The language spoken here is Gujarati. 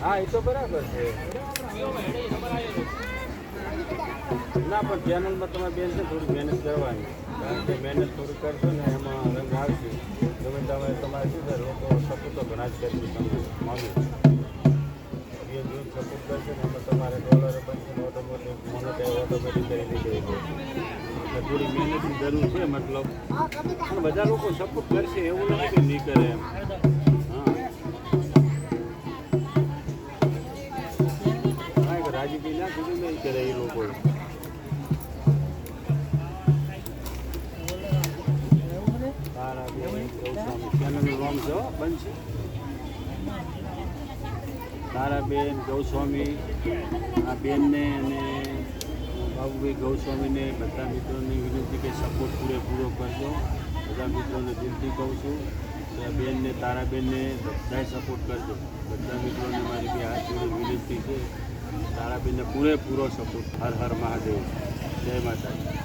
હા એ તો બરાબર છે. ના, પણ ચેનલમાં તમે બેન છે થોડી મહેનત કરવાની. કારણ કે મહેનત થોડી કરશો ને એમાં રંગ આવશે. તમે તમે તમારે શું છે, લોકો સપોર્ટ ઘણા જ કરશે તમને માગું એ જે સપોર્ટ કરશે ને એમાં તમારે ડોલર બનશે ઓટોમેટિક મોનેટાઈઝ ઓટોમેટિક કરી દીધી થોડી મહેનતની જરૂર છે, મતલબ. પણ બધા લોકો સપોર્ટ કરશે એવું નથી કે નહીં કરે એમ. કરે એ લોકો તારાબેન ગૌસ્વામી આ બેનને અને બાબુભાઈ ગૌસ્વામીને બધા મિત્રોને વિનંતી કે સપોર્ટ પૂરેપૂરો કરજો. બધા મિત્રોને દિલથી કહું છું કે બેનને તારાબેનને બધાએ સપોર્ટ કરજો બધા મિત્રોને મારી બે હાથ જોડે વિનંતી છે. તારાબેનને પૂરેપૂરો સપોર્ટ. હર હર મહાદેવ. જય માતાજી.